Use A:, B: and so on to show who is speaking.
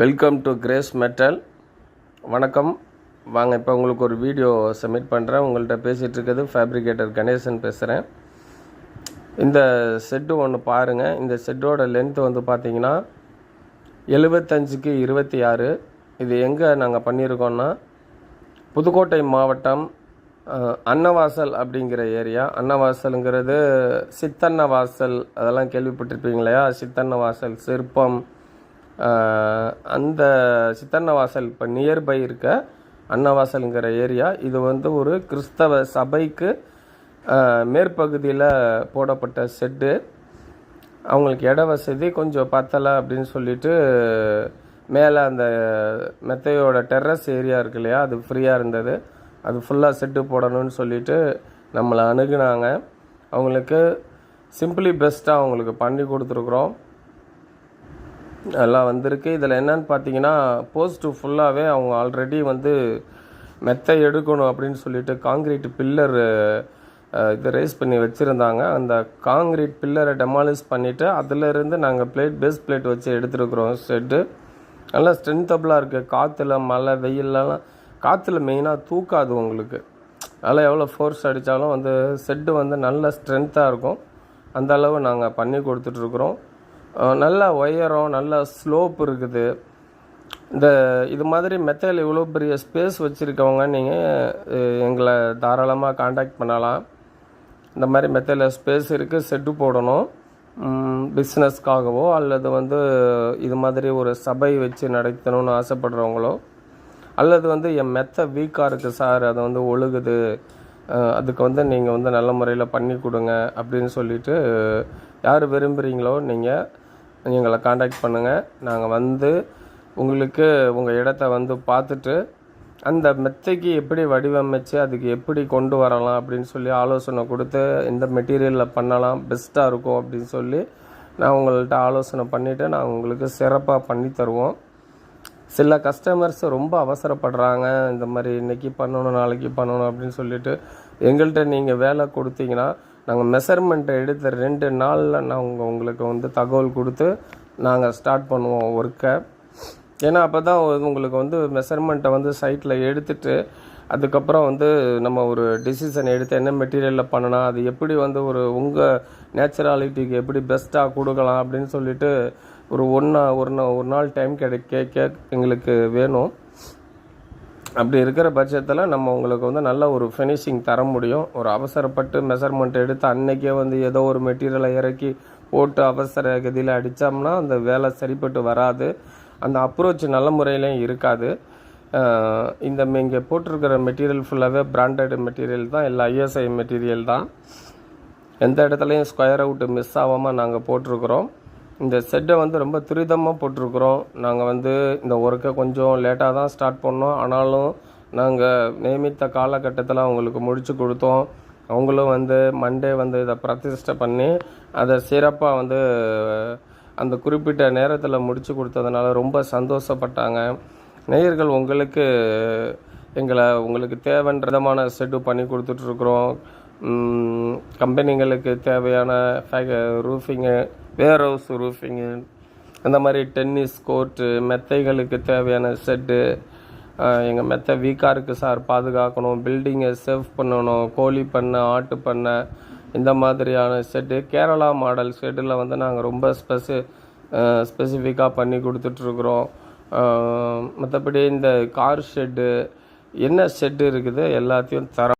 A: Welcome to grace metal வணக்கம். வாங்க இப்போ உங்களுக்கு ஒரு வீடியோ சப்மிட் பண்ணுறேன் உங்கள்கிட்ட பேசிகிட்டு இருக்கிறது ஃபேப்ரிகேட்டர் கணேசன் பேசுகிறேன் இந்த செட்டு ஒன்று பாருங்கள் இந்த செட்டோட லென்த்து வந்து பார்த்தீங்கன்னா எழுபத்தஞ்சுக்கு இருபத்தி ஆறு. இது எங்கே நாங்கள் பண்ணியிருக்கோன்னா புதுக்கோட்டை மாவட்டம் அன்னவாசல் அப்படிங்கிற ஏரியா. அன்னவாசலுங்கிறது சித்தன்ன வாசல் அதெல்லாம் கேள்விப்பட்டிருப்பீங்க இல்லையா? சித்தன்ன வாசல் சிற்பம் அந்த சித்தன்னவாசல் இப்போ நியர்பை இருக்க அன்னவாசலுங்கிற ஏரியா இது வந்து ஒரு கிறிஸ்தவ சபைக்கு மேற்பகுதியில் போடப்பட்ட செட்டு அவங்களுக்கு இட வசதி கொஞ்சம் பத்தலை அப்படின்னு சொல்லிட்டு மேலே அந்த மெத்தையோட டெர்ரஸ் ஏரியா இருக்கு இல்லையா அது ஃப்ரீயாக இருந்தது. அது ஃபுல்லாக செட்டு போடணும்னு சொல்லிட்டு நம்மளை அணுகுனாங்க. அவங்களுக்கு சிம்பிளி பெஸ்ட்டாக அவங்களுக்கு பண்ணி கொடுத்துருக்குறோம். எல்லாம் வந்திருக்கு. இதில் என்னன்னு பார்த்தீங்கன்னா போஸ்ட்டு ஃபுல்லாகவே அவங்க ஆல்ரெடி வந்து மெத்தை எடுக்கணும் அப்படின்னு சொல்லிட்டு காங்கிரீட் பில்லர் இது ரைஸ் பண்ணி வச்சுருந்தாங்க. அந்த காங்கிரீட் பில்லரை டெமாலிஷ் பண்ணிவிட்டு அதிலிருந்து நாங்கள் பிளேட் பேஸ் பிளேட் வச்சு எடுத்துருக்குறோம் செட்டு நல்லா ஸ்ட்ரென்த்தபிளாக இருக்குது காற்றுல மழை வெயிலெலாம் காற்றுல மெயினாக தூக்காது உங்களுக்கு. அதனால் எவ்வளோ ஃபோர்ஸ் அடித்தாலும் வந்து செட்டு வந்து நல்ல ஸ்ட்ரென்த்தாக இருக்கும். அந்த அளவு நாங்கள் பண்ணி கொடுத்துட்ருக்குறோம் நல்ல உயரம் நல்ல ஸ்லோப் இருக்குது. இந்த இது மாதிரி மெத்தையில் இவ்வளோ பெரிய ஸ்பேஸ் வச்சுருக்கவங்க நீங்கள் எங்களை தாராளமாக காண்டாக்ட் பண்ணலாம். இந்த மாதிரி மெத்தையில் ஸ்பேஸ் இருக்குது செட்டு போடணும். பிஸ்னஸ்க்காகவோ அல்லது வந்து இது மாதிரி ஒரு சபை வச்சு நடத்தணும்னு ஆசைப்படுறவங்களோ அல்லது வந்து என் மெத்தை வீக்காக இருக்குது சார் அதை வந்து ஒழுகுது அதுக்கு வந்து நீங்கள் வந்து நல்ல முறையில் பண்ணி கொடுங்க அப்படின்னு சொல்லிட்டு யார் விரும்புகிறீங்களோ நீங்கள் எங்களை காண்டாக்ட் பண்ணுங்கள் நாங்கள் வந்து உங்களுக்கு உங்கள் இடத்த வந்து பார்த்துட்டு அந்த மெத்தைக்கு எப்படி வடிவமைச்சு அதுக்கு எப்படி கொண்டு வரலாம் அப்படின்னு சொல்லி ஆலோசனை கொடுத்து இந்த மெட்டீரியலில் பண்ணலாம் பெஸ்ட்டாக இருக்கும் அப்படின்னு சொல்லி நான் உங்கள்கிட்ட ஆலோசனை பண்ணிவிட்டு நான் உங்களுக்கு சிறப்பாக பண்ணி தருவோம். சில கஸ்டமர்ஸ் ரொம்ப அவசரப்படுறாங்க. இந்த மாதிரி இன்னைக்கு பண்ணணும் நாளைக்கு பண்ணணும் அப்படின்னு சொல்லிட்டு எங்கள்கிட்ட நீங்கள் வேலை கொடுத்தீங்கன்னா நாங்கள் மெஷர்மெண்ட்டை எடுத்த ரெண்டு நாளில் நாங்கள் உங்களுக்கு வந்து தகவல் கொடுத்து நாங்கள் ஸ்டார்ட் பண்ணுவோம் ஒர்க்கை ஏன்னா அப்போ தான் உங்களுக்கு வந்து மெஷர்மெண்ட்டை வந்து சைட்டில் எடுத்துட்டு அதுக்கப்புறம் வந்து நம்ம ஒரு டிசிஷன் எடுத்து என்ன மெட்டீரியலில் பண்ணலாம் அது எப்படி வந்து ஒரு உங்கள் நேச்சுராலிட்டிக்கு எப்படி பெஸ்ட்டாக கொடுக்கலாம் அப்படின்னு சொல்லிட்டு ஒரு ஒன்றா ஒரு ஒரு நாள் டைம் கிடைக்க கேக் எங்களுக்கு வேணும். அப்படி இருக்கிற பட்சத்தில் நம்ம உங்களுக்கு வந்து நல்ல ஒரு ஃபினிஷிங் தர முடியும். ஒரு அவசரப்பட்டு மெஷர்மெண்ட் எடுத்து அன்னைக்கே வந்து ஏதோ ஒரு மெட்டீரியலை இறக்கி போட்டு அவசர கதியில் அடித்தோம்னா அந்த வேலை சரிப்பட்டு வராது. அந்த அப்ரோச் நல்ல முறையிலையும் இருக்காது. இந்த இங்கே போட்டிருக்கிற மெட்டீரியல் ஃபுல்லாகவே பிராண்டட் மெட்டீரியல் தான் இல்லை ஐஎஸ்ஐ மெட்டீரியல் தான். எந்த இடத்துலையும் ஸ்கொயர் அவுட்டு மிஸ் ஆகாமல் நாங்கள் போட்டிருக்கிறோம். இந்த செட்டை வந்து ரொம்ப துரிதமாக போட்டிருக்கிறோம். நாங்கள் வந்து இந்த ஒர்க்கை கொஞ்சம் லேட்டாக தான் ஸ்டார்ட் பண்ணோம். ஆனாலும் நாங்கள் நியமித்த காலகட்டத்தில் அவங்களுக்கு முடித்து கொடுத்தோம். அவங்களும் வந்து மண்டே வந்து இதை பிரதிஷ்டை பண்ணி அதை சிறப்பாக வந்து அந்த குறிப்பிட்ட நேரத்தில் முடித்து கொடுத்ததுனால ரொம்ப சந்தோஷப்பட்டாங்க. நேயர்கள் உங்களுக்கு எங்களை உங்களுக்கு தேவைன்ற விதமான செட்டு பண்ணி கொடுத்துட்ருக்குறோம் கம்பெனிங்களுக்கு தேவையான ரூஃபிங்கு வேர் ஹவுஸ் ரூஃபிங்கு இந்த மாதிரி டென்னிஸ் கோர்ட்டு மெத்தைகளுக்கு தேவையான செட்டு எங்கள் மெத்தை வீக்காக இருக்குது சார் பாதுகாக்கணும் பில்டிங்கை சேஃப் பண்ணணும் கோழி பண்ணை ஆட்டு பண்ணை இந்த மாதிரியான செட்டு கேரளா மாடல் செட்டில் வந்து நாங்கள் ரொம்ப ஸ்பெசி ஸ்பெசிஃபிக்காக பண்ணி கொடுத்துட்ருக்குறோம் மற்றபடி இந்த கார் ஷெட்டு என்ன ஷெட்டு இருக்குது எல்லாத்தையும் தர